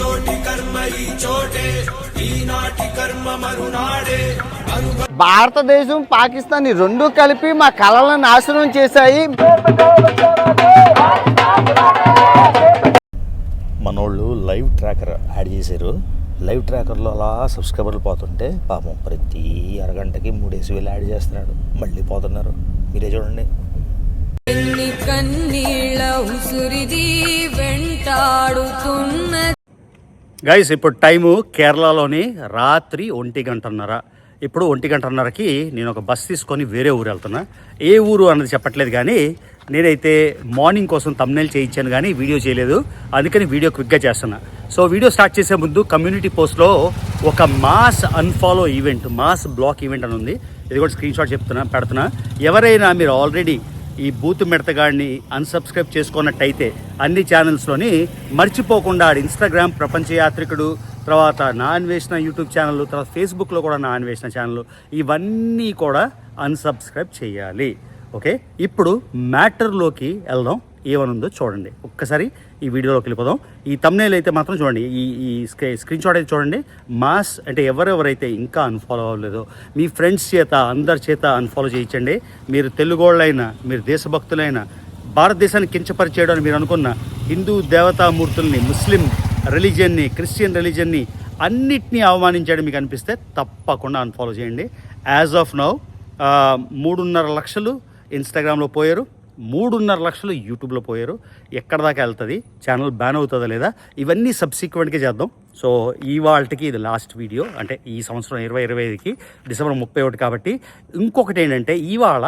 చోటి కర్మ ఈ చోటే. ఈనాటి కర్మ మరునాడే. భారతదేశం పాకిస్తాన్ ఈ రెండు కలిపి మా కళలను నాశనం చేశాయి. మనోళ్ళు లైవ్ ట్రాకర్ యాడ్ చేశారు. లైవ్ ట్రాకర్లో అలా సబ్స్క్రైబర్లు పోతుంటే పాపం ప్రతి అరగంటకి మూడేసి వేలు యాడ్ చేస్తున్నాడు. మళ్ళీ పోతున్నారు. మీరే చూడండి. కన్నీళ్ళ ఉసురిది వెంటాడుతున్న గైస్ ఇప్పుడు టైము కేరళలోని రాత్రి ఒంటి గంటన్నర. ఇప్పుడు ఒంటి గంటన్నరకి నేను ఒక బస్ తీసుకొని వేరే ఊరు వెళ్తున్నా. ఏ ఊరు అన్నది చెప్పట్లేదు కానీ నేనైతే మార్నింగ్ కోసం తమ్నేల్ చేయించాను కానీ వీడియో చేయలేదు. అందుకని వీడియో క్విక్గా చేస్తున్నా. సో వీడియో స్టార్ట్ చేసే ముందు కమ్యూనిటీ పోస్ట్లో ఒక mass unfollow event mass block event అని ఉంది. ఇది కూడా స్క్రీన్ షాట్ చెప్తున్నా పెడుతున్నా. ఎవరైనా మీరు ఆల్రెడీ ఈ బూత్ మిడతగాడిని అన్సబ్స్క్రైబ్ చేసుకున్నట్టయితే అన్ని ఛానల్స్లోని మర్చిపోకుండా ఆడి ఇన్స్టాగ్రామ్ ప్రపంచ యాత్రికుడు తర్వాత నా అన్వేషణ యూట్యూబ్ ఛానల్ తర్వాత ఫేస్బుక్లో కూడా నా అన్వేషణ ఛానల్ ఇవన్నీ కూడా అన్సబ్స్క్రైబ్ చేయాలి. ఓకే? ఇప్పుడు మ్యాటర్లోకి వెళ్దాం. ఏమనుందో చూడండి. ఒక్కసారి ఈ వీడియోలోకి వెళ్ళిపోదాం. ఈ తమ్నేల్ అయితే మాత్రం చూడండి. ఈ ఈ స్క్రీ స్క్రీన్ షాట్ అయితే చూడండి. మాస్ అంటే ఎవరెవరైతే ఇంకా అన్ఫాలో అవ్వలేదో మీ ఫ్రెండ్స్ చేత అందరి చేత అన్ఫాలో చేయించండి. మీరు తెలుగోళ్ళైనా మీరు దేశభక్తులైన భారతదేశాన్ని కించపరిచేయడం అని మీరు అనుకున్న హిందూ దేవతామూర్తుల్ని ముస్లిం రిలీజియన్ని క్రిస్టియన్ రిలీజియన్ని అన్నిటినీ అవమానించడం మీకు అనిపిస్తే తప్పకుండా అన్ఫాలో చేయండి. యాజ్ ఆఫ్ నౌ మూడున్నర లక్షలు ఇన్స్టాగ్రామ్లో పోయారు. మూడున్నర లక్షలు యూట్యూబ్లో పోయారు. ఎక్కడ దాకా వెళ్తుంది? ఛానల్ బ్యాన్ అవుతుందా లేదా? ఇవన్నీ సబ్సిక్వెంట్గా చేద్దాం. సో ఈ వాళ్ళకి ఇది లాస్ట్ వీడియో అంటే ఈ సంవత్సరం ఇరవై ఇరవై ఐదుకి డిసెంబర్ ముప్పై ఒకటి కాబట్టి ఇంకొకటి ఏంటంటే ఇవాళ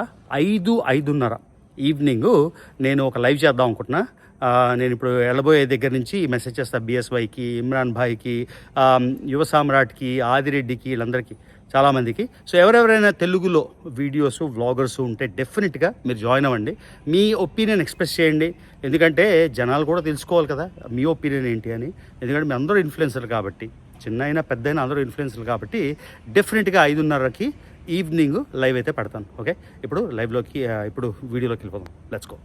ఐదు ఐదున్నర ఈవినింగ్ నేను ఒక లైవ్ చేద్దాం అనుకుంటున్నా. నేను ఇప్పుడు వెళ్ళబోయే దగ్గర నుంచి మెసేజ్ చేస్తాను బిఎస్వైకి ఇమ్రాన్ భాయ్కి యువ సామ్రాట్కి ఆదిరెడ్డికి వీళ్ళందరికీ. చాలామందికి. సో ఎవరెవరైనా తెలుగులో వీడియోస్ వ్లాగర్స్ ఉంటే డెఫినెట్గా మీరు జాయిన్ అవ్వండి. మీ ఒపీనియన్ ఎక్స్ప్రెస్ చేయండి. ఎందుకంటే జనాలు కూడా తెలుసుకోవాలి కదా మీ ఒపీనియన్ ఏంటి అని. ఎందుకంటే మీ అందరూ ఇన్ఫ్లుయెన్సర్లు కాబట్టి చిన్న అయినా పెద్ద అయినా అందరూ ఇన్ఫ్లుయెన్సర్లు కాబట్టి డెఫినెట్గా ఐదున్నరకి ఈవినింగ్ లైవ్ అయితే పెడతాను. ఓకే? ఇప్పుడు లైవ్లోకి ఇప్పుడు వీడియోలోకి వెళ్ళిపోదాం. Let's go.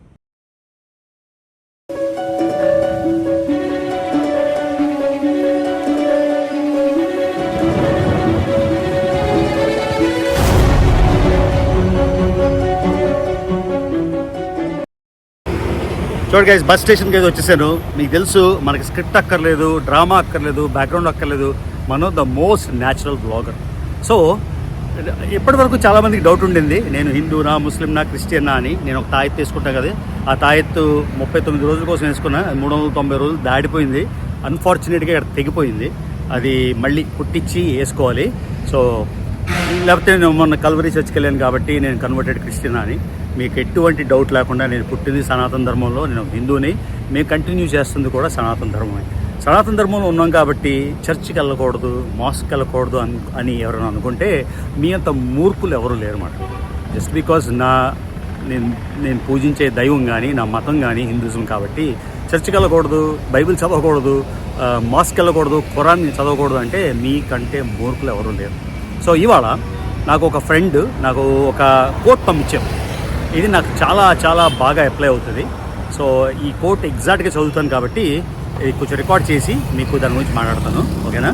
చూడండి గైస్ బస్ స్టేషన్కి అయితే వచ్చేసాను. మీకు తెలుసు మనకి స్క్రిప్ట్ అక్కర్లేదు డ్రామా అక్కర్లేదు బ్యాక్గ్రౌండ్ అక్కర్లేదు. మనం the most natural blogger so ఇప్పటి వరకు చాలామందికి డౌట్ ఉండింది. నేను హిందూనా ముస్లింనా క్రిస్టియన్నా అని. నేను ఒక తాయెత్తు వేసుకుంటాను కదా. ఆ తాయెత్తు ముప్పై తొమ్మిది రోజుల కోసం వేసుకున్నా. మూడు వందల తొంభై రోజులు దాడిపోయింది. అన్ఫార్చునేట్గా ఇక్కడ తెగిపోయింది. అది మళ్ళీ పుట్టించి వేసుకోవాలి. సో లేకపోతే నేను మొన్న కల్వరీ చర్చ్కి వెళ్ళాను కాబట్టి నేను కన్వర్టెడ్ క్రిస్టియన్ అని. మీకు ఎటువంటి డౌట్ లేకుండా నేను పుట్టింది సనాతన ధర్మంలో నేను హిందూని మేము కంటిన్యూ చేస్తుంది కూడా సనాతన ధర్మమే. సనాతన ధర్మంలో ఉన్నాం కాబట్టి చర్చికి వెళ్ళకూడదు మాస్క్ వెళ్ళకూడదు అని అని ఎవరైనా అనుకుంటే మీ అంత మూర్ఖులు ఎవరు లేరన్నమాట జస్ట్ బికాజ్ నా నేను నేను పూజించే దైవం కానీ నా మతం కానీ హిందూజం కాబట్టి చర్చికి వెళ్ళకూడదు బైబిల్ చదవకూడదు మాస్క్ వెళ్ళకూడదు ఖురాన్ చదవకూడదు అంటే మీకంటే మూర్ఖులు ఎవరు లేరు. సో ఇవాళ నాకు ఒక ఫ్రెండ్ నాకు ఒక కోట్ పంపించారు. ఇది నాకు చాలా చాలా బాగా అప్లై అవుతుంది. సో ఈ కోట్ ఎగ్జాక్ట్గా చదువుతాను కాబట్టి ఇది కొంచెం రికార్డ్ చేసి మీకు దాని గురించి మాట్లాడతాను. ఓకేనా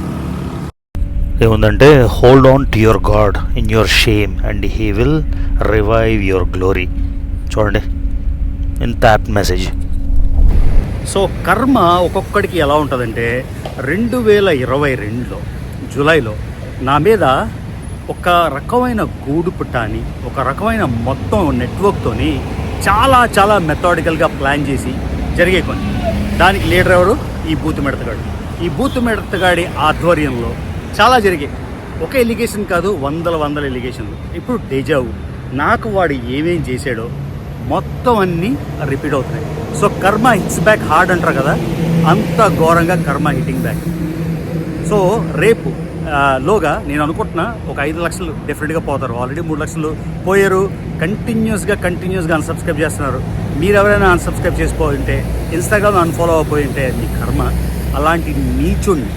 ఏముందంటే hold on to your God in your shame and he will revive your glory చూడండి. ఇంత యాప్ మెసేజ్ సో కర్మ ఒక్కొక్కడికి ఎలా ఉంటుందంటే రెండు వేల ఇరవై రెండులో జూలైలో నా మీద ఒక రకమైన గూడు పుట్టాని ఒక రకమైన మొత్తం నెట్వర్క్తోని చాలా చాలా మెథాడికల్గా ప్లాన్ చేసి జరిగే కొన్ని. దానికి లీడర్ ఎవరు? ఈ బూత్ మెడతగాడు. ఈ బూత్ మెడతగాడి ఆధ్వర్యంలో చాలా జరిగాయి ఒక ఎలిగేషన్ కాదు వందల వందల ఎలిగేషన్లు. ఇప్పుడు డేజావు నాకు వాడు ఏమేం చేశాడో మొత్తం అన్నీ రిపీట్ అవుతున్నాయి. సో కర్మ హిట్స్ బ్యాక్ హార్డ్ అంటారు కదా? అంత ఘోరంగా కర్మ హిట్టింగ్ బ్యాక్ సో రేపు లోగా నేను అనుకుంటున్నా ఒక ఐదు లక్షలు డెఫినెట్గా పోతారు. ఆల్రెడీ మూడు లక్షలు పోయారు. కంటిన్యూస్గా కంటిన్యూస్గా అన్సబ్స్క్రైబ్ చేస్తున్నారు మీరు ఎవరైనా అన్సబ్స్క్రైబ్ చేసిపోయి ఉంటే ఇన్స్టాగ్రామ్ అన్ఫాలో అయిపోయి ఉంటే మీ కర్మ. అలాంటి నీచుణ్ణి.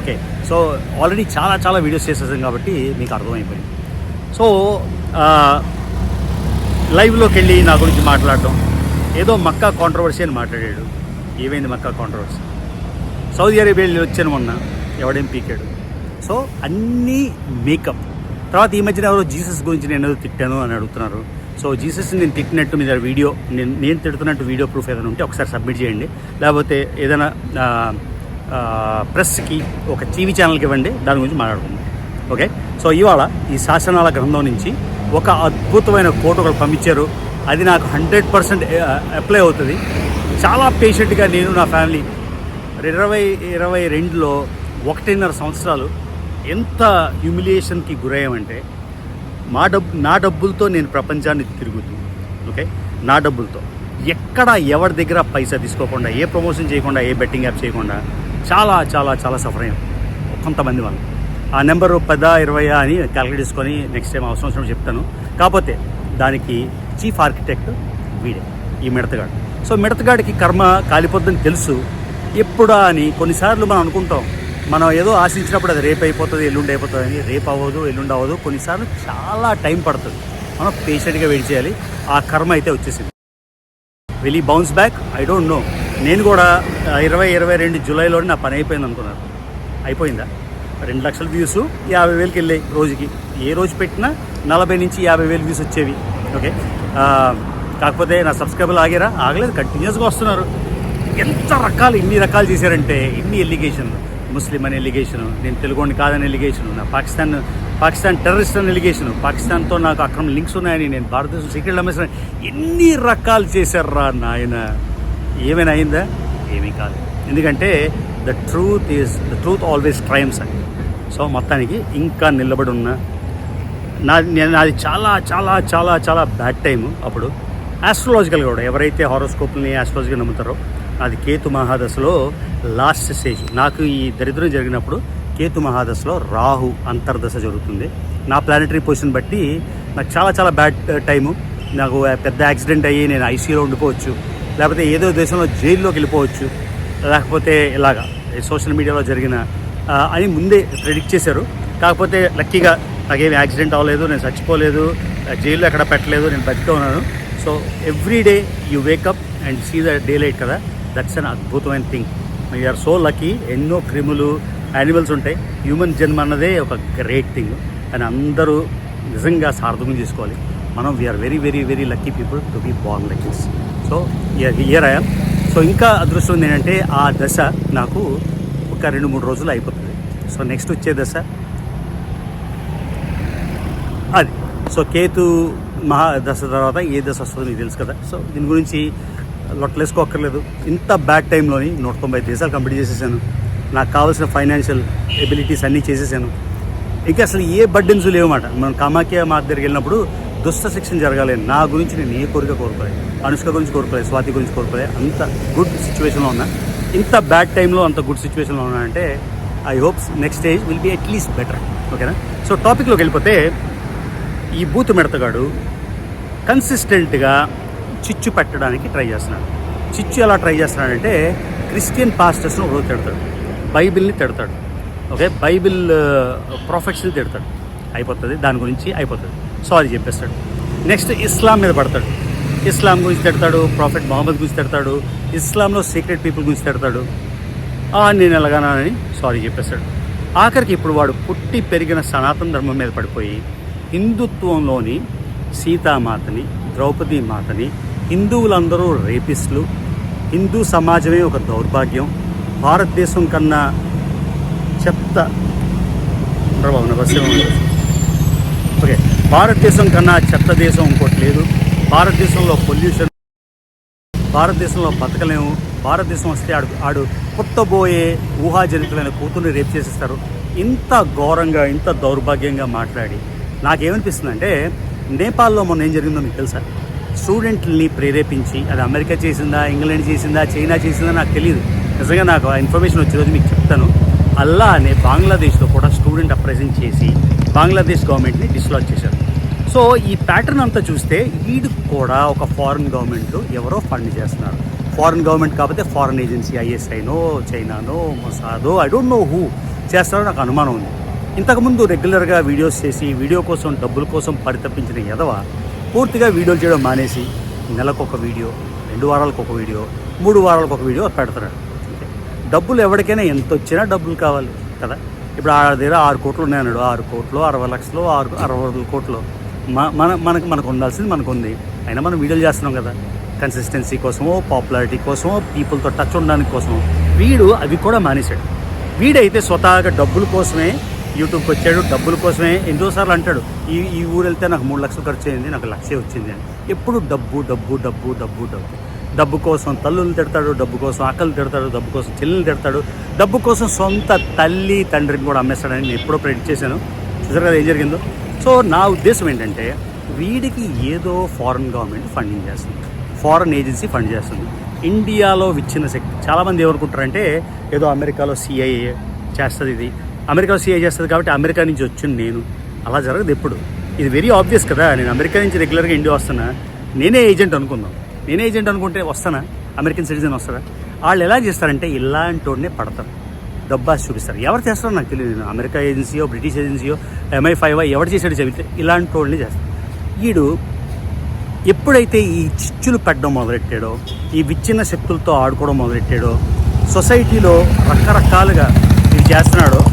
ఓకే సో ఆల్రెడీ చాలా చాలా వీడియోస్ చేసేసాం కాబట్టి మీకు అర్థమైపోయింది. సో లైవ్లోకి వెళ్ళి నా గురించి మాట్లాడటం ఏదో మక్కా కాంట్రవర్సీ అని మాట్లాడాడు. ఏమైంది మక్కా కాంట్రవర్సీ సౌదీ అరేబియా వెళ్ళి వచ్చాను మొన్న. ఎవడేం పీకాడు. సో అన్నీ మేకప్. తర్వాత ఈ మధ్యన ఎవరో జీసస్ గురించి నేను ఏదో తిట్టాను అని అడుగుతున్నారు. సో జీసస్ నేను తిట్టినట్టు మీద వీడియో నేను నేను తిడుతున్నట్టు వీడియో ప్రూఫ్ ఏదైనా ఉంటే ఒకసారి సబ్మిట్ చేయండి. లేకపోతే ఏదైనా ప్రెస్కి ఒక టీవీ ఛానల్కి ఇవ్వండి దాని గురించి మాట్లాడుకుందాం. ఓకే? సో ఇవాళ ఈ శాసనాల గ్రంథం నుంచి ఒక అద్భుతమైన కోట్ ఒకరు పంపించారు. అది నాకు హండ్రెడ్ పర్సెంట్ అప్లై అవుతుంది. చాలా పేషెంట్గా నేను నా ఫ్యామిలీ ఇరవై ఇరవై రెండులో ఒకటిన్నర సంవత్సరాలు ఎంత హ్యూమిలియేషన్కి గురయ్యామంటే మా డబ్బు నా డబ్బులతో నేను ప్రపంచాన్ని తిరుగుతూ ఓకే నా డబ్బులతో. ఎక్కడ ఎవరి దగ్గర పైసా తీసుకోకుండా ఏ ప్రమోషన్ చేయకుండా ఏ బెట్టింగ్ యాప్ చేయకుండా చాలా చాలా చాలా సఫర్ అయ్యాం కొంతమంది వాళ్ళు. ఆ నెంబరు పెద్ద ఇరవై అని క్యాలిక్యులేట్ చేసుకొని నెక్స్ట్ టైం అవసరం వచ్చినప్పుడు చెప్తాను. కాకపోతే దానికి చీఫ్ ఆర్కిటెక్ట్ వీడే ఈ మిడతగాడు. సో మిడతగాడికి కర్మ కాలిపోద్దని తెలుసు. ఎప్పుడా అని కొన్నిసార్లు మనం అనుకుంటాం. మనం ఏదో ఆశించినప్పుడు అది రేపు అయిపోతుంది ఎల్లుండి అయిపోతుంది అని రేపు అవ్వదు ఎల్లుండి అవ్వదు. కొన్నిసార్లు చాలా టైం పడుతుంది. మనం పేషెంట్గా వెయిట్ చేయాలి. ఆ కర్మ అయితే వచ్చేసింది. వెళ్ళి bounce back? I don't know. నేను కూడా ఇరవై ఇరవై రెండు జూలైలోనే నా పని అయిపోయింది అనుకున్నాను అయిపోయిందా? రెండు లక్షల వ్యూస్ యాభై వేలకి వెళ్ళాయి రోజుకి. ఏ రోజు పెట్టినా నలభై నుంచి యాభై వేలు వ్యూస్ వచ్చేవి. ఓకే? కాకపోతే నా సబ్స్క్రైబర్లు ఆగారా? ఆగలేదు. కంటిన్యూస్గా వస్తున్నారు. ఎంత రకాలు ఇన్ని రకాలు చేశారంటే ఇన్ని ఎలిగేషన్ ముస్లిం అనే ఎలిగేషన్ నేను తెలుగుని కాదని ఎలిగేషను నా పాకిస్తాన్ పాకిస్తాన్ టెర్రరిస్ట్ అని ఎలిగేషన్ పాకిస్తాన్తో నాకు అక్రమ లింక్స్ ఉన్నాయని నేను భారతదేశం సీక్రెట్ అమ్మేసిన ఎన్ని రకాలు చేశారా నాయన? ఏమైనా అయిందా? ఏమీ కాదు. ఎందుకంటే the truth is the truth always triumphs అని. సో మొత్తానికి ఇంకా నిలబడి ఉన్న నా నేను నాది చాలా చాలా చాలా చాలా బ్యాడ్ టైము అప్పుడు. ఆస్ట్రాలజికల్ కూడా ఎవరైతే హారోస్కోప్ని ఆస్ట్రాలజీగా నమ్ముతారో అది కేతు మహాదశలో లాస్ట్ స్టేజ్. నాకు ఈ దరిద్రం జరిగినప్పుడు కేతు మహాదశలో రాహు అంతర్దశ జరుగుతుంది. నా ప్లానటరీ పొజిషన్ బట్టి నాకు చాలా చాలా బ్యాడ్ టైము నాకు పెద్ద యాక్సిడెంట్ అయ్యి నేను ఐసీయూలో ఉండిపోవచ్చు. లేకపోతే ఏదో దేశంలో జైల్లోకి వెళ్ళిపోవచ్చు. లేకపోతే ఇలాగా సోషల్ మీడియాలో జరిగిన అని ముందే ప్రిడిక్ట్ చేశారు. కాకపోతే లక్కీగా నాకేమి యాక్సిడెంట్ అవ్వలేదు నేను చచ్చిపోలేదు జైల్లో ఎక్కడ పెట్టలేదు నేను బతికే ఉన్నాను. So every day you wake up and see the day light కదా. దట్స్ అన్ అద్భుతమైన థింగ్ వీఆర్ సో లక్కీ ఎన్నో క్రిములు యానిమల్స్ ఉంటాయి. హ్యూమన్ జన్మ అన్నదే ఒక గ్రేట్ థింగ్ అని అందరూ నిజంగా సార్థకం చేసుకోవాలి. మనం we are very very very lucky people to be born like this so year I'm so ఇంకా అదృష్టం ఏంటంటే ఆ దశ నాకు ఒక రెండు మూడు రోజులు అయిపోతుంది. సో నెక్స్ట్ వచ్చే దశ అది. సో కేతు మహా దశ తర్వాత ఏ దశ వస్తుందో మీకు తెలుసు కదా. సో దీని గురించి లొట్టలేసుకోక్కర్లేదు. ఇంత బ్యాడ్ టైంలోని నూట తొంభై దేశాలు కంప్లీట్ చేసేసాను. నాకు కావాల్సిన ఫైనాన్షియల్ ఎబిలిటీస్ అన్నీ చేసేసాను. ఇంకా అసలు ఏ బడ్డెన్స్ లేవన్నమాట. మనం కామాఖ్య మా దగ్గరికి వెళ్ళినప్పుడు దుష్ట శిక్షణ జరగాలి. నా గురించి నేను ఏ కోరిక కోరుకోలేదు అనుష్క గురించి కోరుకోలేదు స్వాతి గురించి కోరుకోలేదు అంత గుడ్ సిచ్యువేషన్లో ఉన్నా. ఇంత బ్యాడ్ టైంలో అంత గుడ్ సిచ్యువేషన్లో ఉన్నా అంటే I hopes next stage will be at least better ఓకేనా సో టాపిక్లోకి వెళ్ళిపోతే ఈ బూత్ మెడతగాడు కన్సిస్టెంట్గా చిచ్చు పెట్టడానికి ట్రై చేస్తున్నాడు. చిచ్చు ఎలా ట్రై చేస్తున్నాడంటే క్రిస్టియన్ పాస్టర్స్ను ఒకరోజు తిడతాడు. బైబిల్ని తిడతాడు. ఓకే? బైబిల్ ప్రాఫిట్స్ని తిడతాడు. అయిపోతుంది. దాని గురించి అయిపోతుంది. సారీ చెప్పేస్తాడు. నెక్స్ట్ ఇస్లాం మీద పడతాడు. ఇస్లాం గురించి తిడతాడు ప్రాఫిట్ మహమ్మద్ గురించి తిడతాడు ఇస్లాంలో సీక్రెట్ పీపుల్ గురించి తిడతాడు. నేను ఎలాగానని సారీ చెప్పేస్తాడు. ఆఖరికి ఇప్పుడు వాడు పుట్టి పెరిగిన సనాతన ధర్మం మీద పడిపోయి హిందుత్వంలోని సీతామాతని ద్రౌపది మాతని హిందువులందరూ రేపిస్టులు. హిందూ సమాజమే ఒక దౌర్భాగ్యం. భారతదేశం కన్నా చెత్త ప్రభావం ఓకే. భారతదేశం కన్నా చెత్త దేశం ఇంకోటి లేదు. భారతదేశంలో పొల్యూషన్ భారతదేశంలో బతకలేము. భారతదేశం వస్తే ఆడు ఆడు పుట్టబోయే ఊహాజనితులైన కూతుర్ని రేపు చేసేస్తారు. ఇంత ఘోరంగా ఇంత దౌర్భాగ్యంగా మాట్లాడి నాకేమనిపిస్తుందంటే నేపాల్లో మొన్న ఏం జరిగిందో మీకు తెలుసా? స్టూడెంట్ని ప్రేరేపించి అది అమెరికా చేసిందా ఇంగ్లాండ్ చేసిందా చైనా చేసిందా నాకు తెలియదు నిజంగా నాకు ఆ ఇన్ఫర్మేషన్ వచ్చే రోజు మీకు చెప్తాను. అల్లా అనే బంగ్లాదేశ్లో కూడా స్టూడెంట్ అప్రెజెంట్ చేసి బంగ్లాదేశ్ గవర్నమెంట్ని డిస్లాజ్ చేశారు. సో ఈ ప్యాటర్న్ అంతా చూస్తే వీడు కూడా ఒక ఫారిన్ గవర్నమెంట్ ఎవరో ఫండ్ చేస్తున్నారు. ఫారిన్ గవర్నమెంట్ కాకపోతే ఫారిన్ ఏజెన్సీ ఐఎస్ఐనో చైనానో మొసాదో ఐ డోంట్ నో హూ చేస్తారో నాకు అనుమానం ఉంది. ఇంతకుముందు రెగ్యులర్గా వీడియోస్ చేసి వీడియో కోసం డబ్బుల కోసం పరితపించిన ఎదవ పూర్తిగా వీడియోలు చేయడం మానేసి నెలకు ఒక వీడియో రెండు వారాలకు ఒక వీడియో మూడు వారాలకు ఒక వీడియో పెడతాడు డబ్బులు ఎవరికైనా ఎంత వచ్చినా డబ్బులు కావాలి కదా. ఇప్పుడు ఆ దగ్గర ఆరు కోట్లు ఉన్నాయన్నాడు. ఆరు కోట్లు అరవై లక్షలు ఆరు అరవై కోట్లు. మన మనకు మనకు ఉండాల్సింది మనకు ఉంది అయినా మనం వీడియోలు చేస్తున్నాం కదా. కన్సిస్టెన్సీ కోసమో పాపులారిటీ కోసమో పీపుల్తో టచ్ ఉండడానికి కోసమో. వీడు అవి కూడా మానేశాడు. వీడైతే స్వతహాగా డబ్బుల కోసమే యూట్యూబ్కి వచ్చాడు డబ్బుల కోసమే ఎన్నోసార్లు అంటాడు ఈ ఈ ఊరు వెళ్తే నాకు మూడు లక్షలు ఖర్చు అయింది నాకు లక్షే వచ్చింది అని. ఎప్పుడు డబ్బు డబ్బు డబ్బు డబ్బు డబ్బు. డబ్బు కోసం తల్లులు తిడతాడు డబ్బు కోసం అక్కలు తిడతాడు డబ్బు కోసం చెల్లెలు తిడతాడు డబ్బు కోసం సొంత తల్లి తండ్రిని కూడా అమ్మేస్తాడని నేను ఎప్పుడో ప్రెడిక్ట్ చేశాను. చూసారు కదా ఏం జరిగిందో? సో నా ఉద్దేశం ఏంటంటే వీడికి ఏదో ఫారెన్ గవర్నమెంట్ ఫండింగ్ చేస్తుంది ఫారెన్ ఏజెన్సీ ఫండ్ చేస్తుంది. ఇండియాలో విచ్చిన శక్తి చాలామంది ఏమనుకుంటారంటే ఏదో అమెరికాలో సిఐఏ చేస్తుంది ఇది అమెరికాలో సీఏ చేస్తుంది కాబట్టి అమెరికా నుంచి వచ్చింది నేను. అలా జరగదు ఎప్పుడు. ఇది వెరీ ఆబ్వియస్ కదా. నేను అమెరికా నుంచి రెగ్యులర్గా ఇండియా వస్తున్నా. నేనే ఏజెంట్ అనుకుందాం. నేనే ఏజెంట్ అనుకుంటే వస్తానా? అమెరికన్ సిటిజన్ వస్తారా వాళ్ళు ఎలా చేస్తారంటే ఇలాంటి వాడినే పడతారు. డబ్బా చూపిస్తారు. ఎవరు చేస్తారో నాకు తెలియదు నేను. అమెరికా ఏజెన్సీయో బ్రిటిష్ ఏజెన్సీయో ఎంఐ ఫైవ్ ఎవరు చేసాడో చెబితే ఇలాంటి వాళ్ళని చేస్తారు. వీడు ఎప్పుడైతే ఈ చిచ్చులు పెట్టడం మొదలెట్టాడో ఈ విచ్ఛిన్న శక్తులతో ఆడుకోవడం మొదలెట్టాడో సొసైటీలో రకరకాలుగా ఇది చేస్తున్నాడో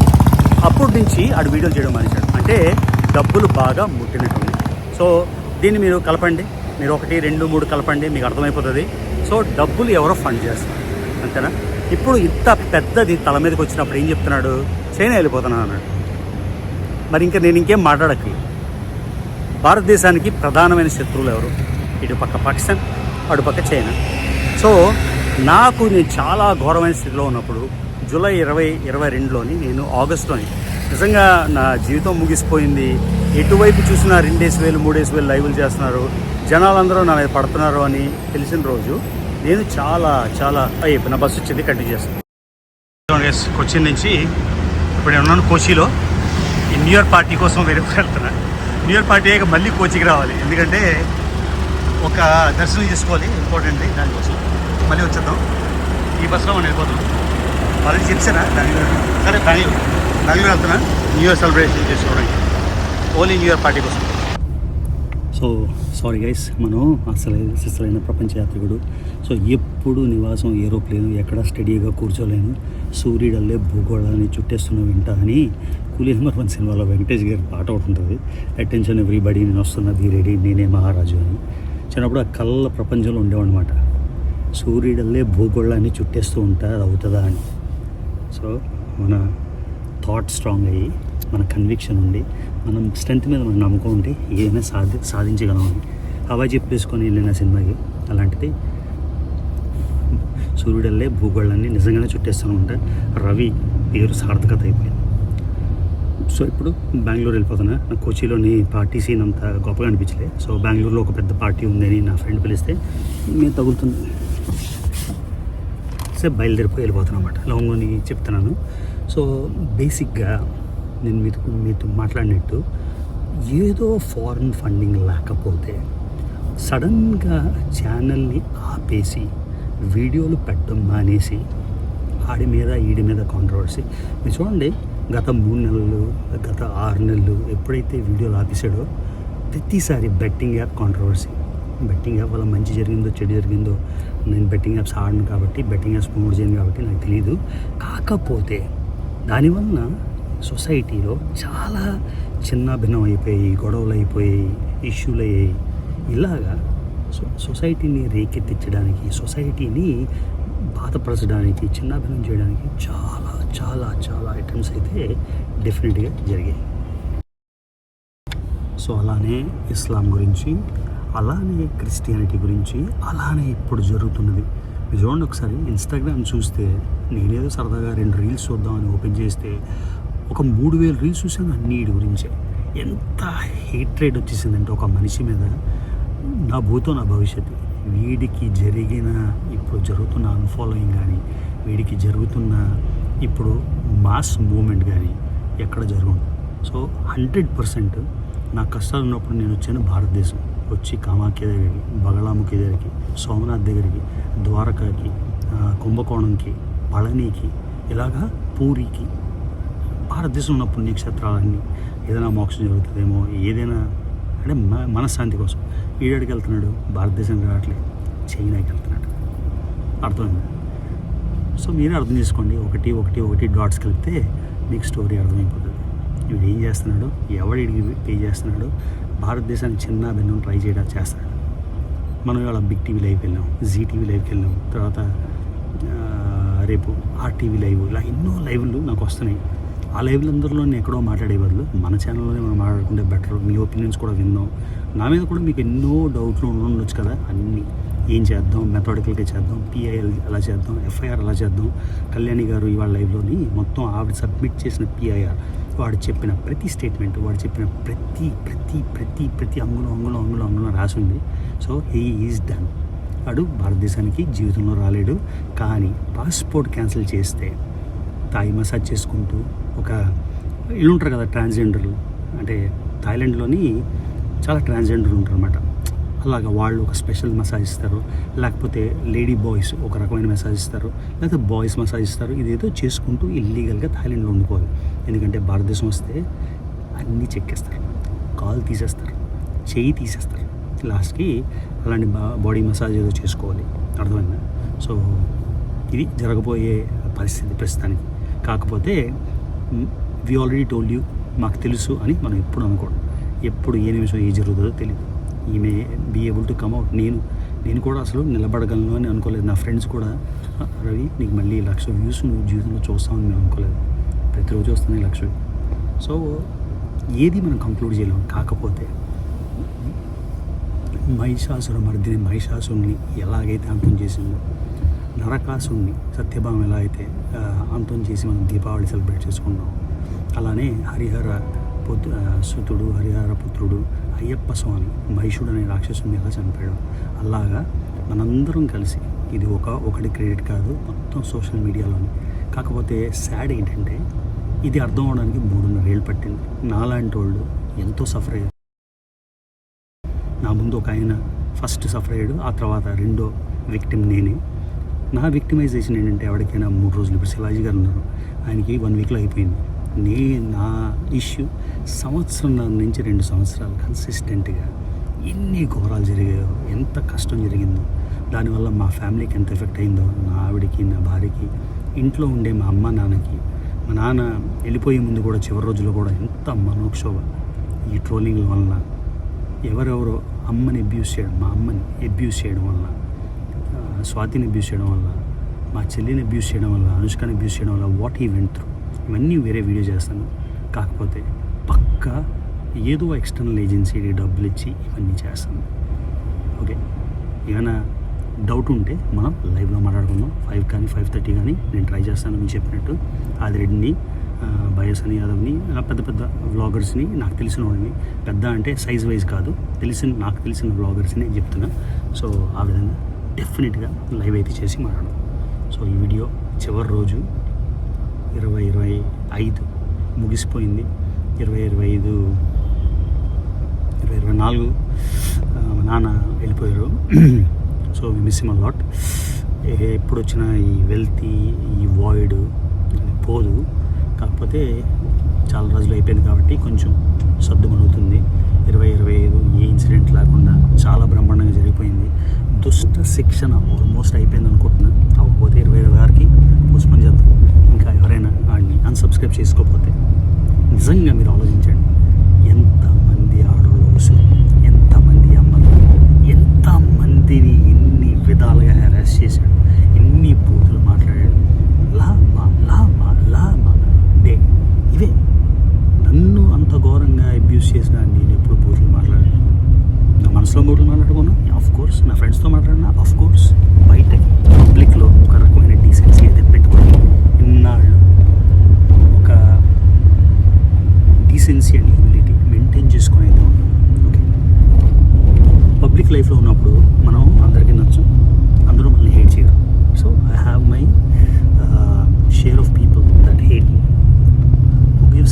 అప్పటి నుంచి ఆడు వీడియోలు చేయడం మానేశాడు. అంటే డబ్బులు బాగా ముట్టినట్టుంది. సో దీన్ని మీరు కలపండి. మీరు ఒకటి రెండు మూడు కలపండి. మీకు అర్థమైపోతుంది. సో డబ్బులు ఎవరో ఫండ్ చేస్తారు. అంతేనా? ఇప్పుడు ఇంత పెద్దది తల మీదకి వచ్చినప్పుడు ఏం చెప్తున్నాడు? చైనా వెళ్ళిపోతున్నాను అన్నాడు. మరి ఇంకా నేను ఇంకేం మాట్లాడక్కర్లేదు. భారతదేశానికి ప్రధానమైన శత్రువులు ఎవరు? ఇటు పక్క పాకిస్తాన్ అటు పక్క చైనా. సో నాకు నేను చాలా ఘోరమైన స్థితిలో ఉన్నప్పుడు జూలై ఇరవై ఇరవై రెండులోని నేను ఆగస్టులోని. నిజంగా నా జీవితం ముగిసిపోయింది. ఎటువైపు చూసినా రెండేసి వేలు మూడేసి వేలు లైవ్లు చేస్తున్నారు. జనాలందరూ నా మీద పడుతున్నారు అని తెలిసిన రోజు నేను చాలా చాలా అయ్యి నా బస్సు వచ్చింది కంటిన్యూ చేస్తాను. కొచ్చి నుంచి ఇప్పుడు నేను ఉన్నాను కోచిలో. ఈ న్యూ ఇయర్ పార్టీ కోసం వేరే వెళ్తున్నా. న్యూ ఇయర్ పార్టీ అయ్యాక మళ్ళీ కోచికి రావాలి. ఎందుకంటే ఒక దర్శనం చేసుకోవాలి. ఇంపార్టెంట్ దానికోసం. మళ్ళీ వచ్చేద్దాం. ఈ బస్సులో మనం వెళ్ళిపోతున్నాం మళ్ళీ చెప్పానా బెంగళూరు సరే బెంగళూరు బెంగళూరు వెళ్తున్నా? న్యూ ఇయర్ సెలబ్రేషన్ చేసుకోవడానికి ఓన్లీ న్యూ ఇయర్ పార్టీ కోసం. సో సారీ గైస్ మనం అసలు అసలైన ప్రపంచ యాత్రికుడు. సో ఎప్పుడు నివాసం ఏరోప్లేన్ ఎక్కడ స్టడీగా కూర్చోలేను. సూర్యుడల్లే భూగోళాన్ని చుట్టేస్తున్న వింట అని కూలీ నెంబర్ వన్ సినిమాలో వెంకటేష్ గారి పాట ఒకటి ఉంటుంది. అటెన్షన్ ఎవ్రీబడి నేను వస్తున్న బీ రెడీ నేనే మహారాజు అని. చిన్నప్పుడు ఆ కళ్ళ ప్రపంచంలో ఉండేవన్నమాట సూర్యుడల్లే భూగోళాన్ని చుట్టేస్తూ ఉంటా అది అవుతుందా అని. సో మన థాట్ స్ట్రాంగ్ అయ్యి మన కన్విక్షన్ ఉండి మనం స్ట్రెంత్ మీద మనం నమ్మకం ఉంటే ఏదైనా సాధి సాధించగలం అని. హవా చెప్పేసుకొని వెళ్ళిన సినిమాకి అలాంటిది. సూర్యుడల్లే భూగోళాన్ని నిజంగానే చుట్టేస్తూ ఉంటా రవి పేరు సార్థకత అయిపోయింది. సో ఇప్పుడు బెంగళూరు వెళ్ళిపోతున్నా. నాకు కోచిలోని పార్టీ సీన్ అంత గొప్పగా అనిపించలే. సో బెంగళూరులో ఒక పెద్ద పార్టీ ఉందని నా ఫ్రెండ్ పిలిస్తే మేము తగులుతుంది సో బయలుదేరిపోయి వెళ్ళిపోతాను అనమాట లాంగ్లోని చెప్తున్నాను. సో బేసిక్గా నేను మీతో మీతో మాట్లాడినట్టు ఏదో ఫారెన్ ఫండింగ్ లేకపోతే సడన్గా ఛానల్ని ఆపేసి వీడియోలు పెట్టడం మానేసి ఆడి మీద ఈడి మీద కాంట్రవర్సీ మీరు చూడండి గత మూడు నెలలు గత ఆరు నెలలు ఎప్పుడైతే వీడియోలు ఆపేసాడో ప్రతిసారి betting app controversy betting app వల్ల మంచి జరిగిందో చెడు జరిగిందో నేను బెట్టింగ్ యాప్స్ ఆడను కాబట్టి బెట్టింగ్ యాప్స్ ప్రమోట్ చేయను కాబట్టి నాకు తెలియదు కాకపోతే దానివల్ల సొసైటీలో చాలా చిన్న భిన్నం గొడవలు అయిపోయాయి ఇష్యూలు అయ్యాయి. ఇలాగా సో సొసైటీని రేకెత్తించడానికి సొసైటీని బాధపరచడానికి చిన్నాభిన్నం చేయడానికి చాలా చాలా చాలా ఐటమ్స్ అయితే డెఫినెట్గా జరిగాయి. సో అలానే ఇస్లాం గురించి అలానే క్రిస్టియానిటీ గురించి అలానే ఇప్పుడు జరుగుతున్నది. చూడండి ఒకసారి ఇన్స్టాగ్రామ్ చూస్తే నేనేదో సరదాగా రెండు రీల్స్ చూద్దామని ఓపెన్ చేస్తే ఒక మూడు వేల రీల్స్ చూసాను అన్నిటి గురించే. ఎంత హేట్రేట్ వచ్చేసిందంటే ఒక మనిషి మీద నా భూతో నా భవిష్యత్తు. వీడికి జరిగిన ఇప్పుడు జరుగుతున్న అన్ఫాలోయింగ్ కానీ వీడికి జరుగుతున్న ఇప్పుడు మాస్ మూమెంట్ కానీ ఎక్కడ జరగదు సో హండ్రెడ్ పర్సెంట్ నా కష్టాలు ఉన్నప్పుడు నేను వచ్చాను భారతదేశం. వచ్చి కామాఖ్య దగ్గరికి బగలాముఖి దగ్గరికి సోమనాథ్ దగ్గరికి ద్వారకాకి కుంభకోణంకి పళనికి ఇలాగా పూరికి భారతదేశంలో ఉన్న పుణ్యక్షేత్రాలన్నీ ఏదైనా మోక్షం జరుగుతుందేమో ఏదైనా అంటే మన మనశ్శాంతి కోసం. ఈడాడికి వెళ్తున్నాడు? భారతదేశం రావట్లేదు చైనాకి వెళ్తున్నాడు. అర్థమైంది? సో మీరే అర్థం చేసుకోండి. ఒకటి ఒకటి ఒకటి డాట్స్ కలిపితే మీకు స్టోరీ అర్థమైపోతుంది. వీడు ఏం చేస్తున్నాడు? ఎవడికి పే చేస్తున్నాడు? భారతదేశాన్ని చిన్న భిన్నం ట్రై చేయడం చేస్తాడు. మనం ఇవాళ బిగ్ టీవీ లైవ్కి వెళ్ళాం జీ టీవీ లైవ్కి వెళ్ళాం తర్వాత రేపు ఆర్టీవీ లైవ్ ఇలా ఎన్నో లైవ్లు నాకు వస్తున్నాయి. ఆ లైవ్లందరిలో నేను ఎక్కడో మాట్లాడే బదులు మన ఛానల్లోనే మనం మాట్లాడుకుంటే బెటర్ మీ ఒపీనియన్స్ కూడా విందాం. నా మీద కూడా మీకు ఎన్నో డౌట్లు ఉండొచ్చు కదా అన్నీ. ఏం చేద్దాం మెథడికల్గా చేద్దాం పిఐఎల్ ఎలా చేద్దాం ఎఫ్ఐఆర్ ఎలా చేద్దాం. కళ్యాణి గారు ఇవాళ లైవ్లోని మొత్తం ఆవిడ సబ్మిట్ చేసిన పిఐఆర్. వాడు చెప్పిన ప్రతి స్టేట్మెంట్ వాడు చెప్పిన ప్రతి ప్రతి ప్రతి ప్రతి అంగుళం అంగుళం అంగుళం అంగుళం రాసి ఉంది. సో హీ ఈజ్ డన్ వాడు భారతదేశానికి జీవితంలో రాలేడు. కానీ పాస్పోర్ట్ క్యాన్సిల్ చేస్తే తాయి మసాజ్ చేసుకుంటూ ఒక ఇల్లు ఉంటారు కదా ట్రాన్స్జెండర్లు అంటే థాయిలాండ్లోని చాలా ట్రాన్స్జెండర్లు ఉంటారు అన్నమాట. అలాగా వాళ్ళు ఒక స్పెషల్ మసాజ్ ఇస్తారు. లేకపోతే లేడీ బాయ్స్ ఒక రకమైన మసాజ్ ఇస్తారు. లేకపోతే బాయ్స్ మసాజ్ ఇస్తారు. ఇదేదో చేసుకుంటూ ఇల్లీగల్గా థాయిలాండ్లో ఉండిపోవాలి. ఎందుకంటే భారతదేశం వస్తే అన్నీ చెక్కేస్తారు కాలు తీసేస్తారు. చెయ్యి తీసేస్తారు. లాస్ట్కి అలాంటి బా- బాడీ మసాజ్ ఏదో చేసుకోవాలి. అర్థమైందా? సో ఇది జరగబోయే పరిస్థితి ప్రస్తుతానికి. కాకపోతే వి ఆల్రెడీ టోల్డ్ యూ మాకు తెలుసు అని మనం ఎప్పుడు అనుకోవడం ఎప్పుడు ఏ నిమిషం ఏ జరుగుతుందో తెలియదు ఈమె be able to come out నేను నేను కూడా అసలు నిలబడగలను అని అనుకోలేదు. నా ఫ్రెండ్స్ కూడా రవి నీకు మళ్ళీ లక్ష వ్యూస్ నువ్వు జీవితంలో చూస్తామని మేము అనుకోలేదు. ప్రతిరోజు వస్తున్నాయి లక్ష సో ఏది మనం కంక్లూడ్ చేయలేము కాకపోతే మహిషాసుర మర్దిని మహిషాసుని ఎలాగైతే అంతం చేసిందో నరకాసుని సత్యభామ ఎలా అయితే అంతం చేసి మనం దీపావళి సెలబ్రేట్ చేసుకున్నాం అలానే హరిహర పుత్ర సుతుడు హరిహర పుత్రుడు అయ్యప్ప స్వామి మహిషుడు అనే రాక్షసుని ఎలా చంపాడు అలాగా మనందరం కలిసి ఇది ఒక ఒకటి క్రెడిట్ కాదు మొత్తం సోషల్ మీడియాలోని. కాకపోతే సాడ్ ఏంటంటే ఇది అర్థం అవడానికి మూడున్నర ఏళ్ళు పట్టింది. నాలాంటి వాళ్ళు ఎంతో సఫర్ అయ్యారు. నా ముందు ఒక ఆయన ఫస్ట్ సఫర్ అయ్యాడు ఆ తర్వాత రెండో విక్టిమ్ నేనే. నా విక్టిమైజేషన్ ఏంటంటే ఎవరికైనా మూడు రోజులు ఇప్పుడు శివాజీ గారు ఉన్నారు. ఆయనకి వన్ వీక్లో అయిపోయింది. నే నా ఇష్యూ సంవత్సరం నుంచి రెండు సంవత్సరాలు కన్సిస్టెంట్గా ఎన్ని ఘోరాలు జరిగాయో ఎంత కష్టం జరిగిందో దానివల్ల మా ఫ్యామిలీకి ఎంత ఎఫెక్ట్ అయిందో నా ఆవిడకి నా భార్యకి ఇంట్లో ఉండే మా అమ్మ నాన్నకి మా నాన్న వెళ్ళిపోయే ముందు కూడా చివరి రోజుల్లో కూడా ఎంత మనోక్షోభ. ఈ ట్రోలింగ్ వలన ఎవరెవరో అమ్మని అబ్యూస్ చేయడం మా అమ్మని అబ్యూస్ చేయడం వల్ల స్వాతిని అబ్యూస్ చేయడం వల్ల మా చెల్లిని అబ్యూస్ చేయడం వల్ల అనుష్కని అబ్యూస్ చేయడం వల్ల వాట్ ఈ వెంట్ త్రూ ఇవన్నీ వేరే వీడియో చేస్తాను. కాకపోతే పక్కా ఏదో ఎక్స్టర్నల్ ఏజెన్సీకి డబ్బులు ఇచ్చి ఇవన్నీ చేస్తాను. ఓకే. ఏమైనా డౌట్ ఉంటే మనం లైవ్లో మాట్లాడుకుందాం. ఫైవ్ కానీ ఫైవ్ థర్టీ కానీ నేను ట్రై చేస్తాను మీరు చెప్పినట్టు. ఆదిరెడ్డిని ఆ, బయోసని యాదవ్ని ఆ, పెద్ద పెద్ద వ్లాగర్స్ని నాకు తెలిసిన వాళ్ళని. పెద్ద అంటే సైజ్ వైజ్ కాదు. తెలిసిన నాకు తెలిసిన వ్లాగర్స్ని చెప్తున్నా. సో ఆ విధంగా డెఫినెట్గా లైవ్ అయితే చేసి మాట్లాడదాం. సో ఈ వీడియో చివరి రోజు ఇరవై ఇరవై ఐదు ముగిసిపోయింది. ఇరవై ఇరవై ఐదు ఇరవై ఇరవై నాలుగు మా నాన్న వెళ్ళిపోయారు. So we miss him lot ఎప్పుడు వచ్చిన ఈ వెల్తీ ఈ వాయిడ్ పోదు. కాకపోతే చాలా రోజులు అయిపోయింది కాబట్టి కొంచెం సర్దుమణుగుతుంది. ఇరవై ఇరవై ఐదు ఏ ఇన్సిడెంట్ లేకుండా చాలా బ్రహ్మాండంగా జరిగిపోయింది. దుష్ట శిక్షణ ఆల్మోస్ట్ అయిపోయింది అనుకుంటున్నాను కాకపోతే ఇరవై ఇరవై ఆరుకి పోస్ట్పోన్ చేద్దాం. వాడిని అన్సబ్స్క్రైబ్ చేసుకోకపోతే నిజంగా మీరు ఆలోచించండి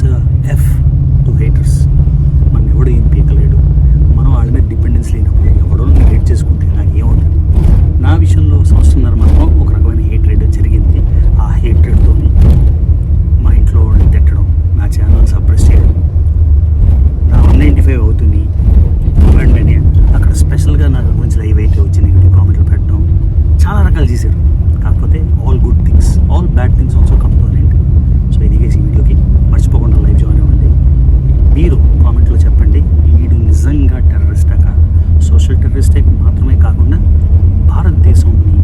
ఈజ్ ఎఫ్ టు హేటర్స్. మనం ఎవడు ఏం పీకలేడు మనం వాళ్ళ మీద డిపెండెన్స్ లేనప్పుడు ఎవడో హేట్ చేసుకుంటే నాకు ఏమవుతుంది నా విషయంలో సంవత్సరంన్నర మనం ఒక రకమైన హేట్రేట్ జరిగింది. ఆ హేట్రేట్తో మా ఇంట్లో తిట్టడం నా ఛానల్ సప్రెస్ చేయడం. నా వన్ నైంటీ ఫైవ్ అవుతుంది వెంటనే అక్కడ స్పెషల్గా నాకు మంచి లైవ్ అయితే వచ్చి నెగిటివ్ కామెంట్లు పెట్టడం. చాలా రకాలు చేశారు. కాకపోతే all good things all bad things also component so ఇది వేసి వీడియోకి. మీరు కామెంట్లో చెప్పండి. వీడు నిజంగా టెర్రరిస్టా సోషల్ టెర్రరిస్టే మాత్రమే కాకుండా భారతదేశంని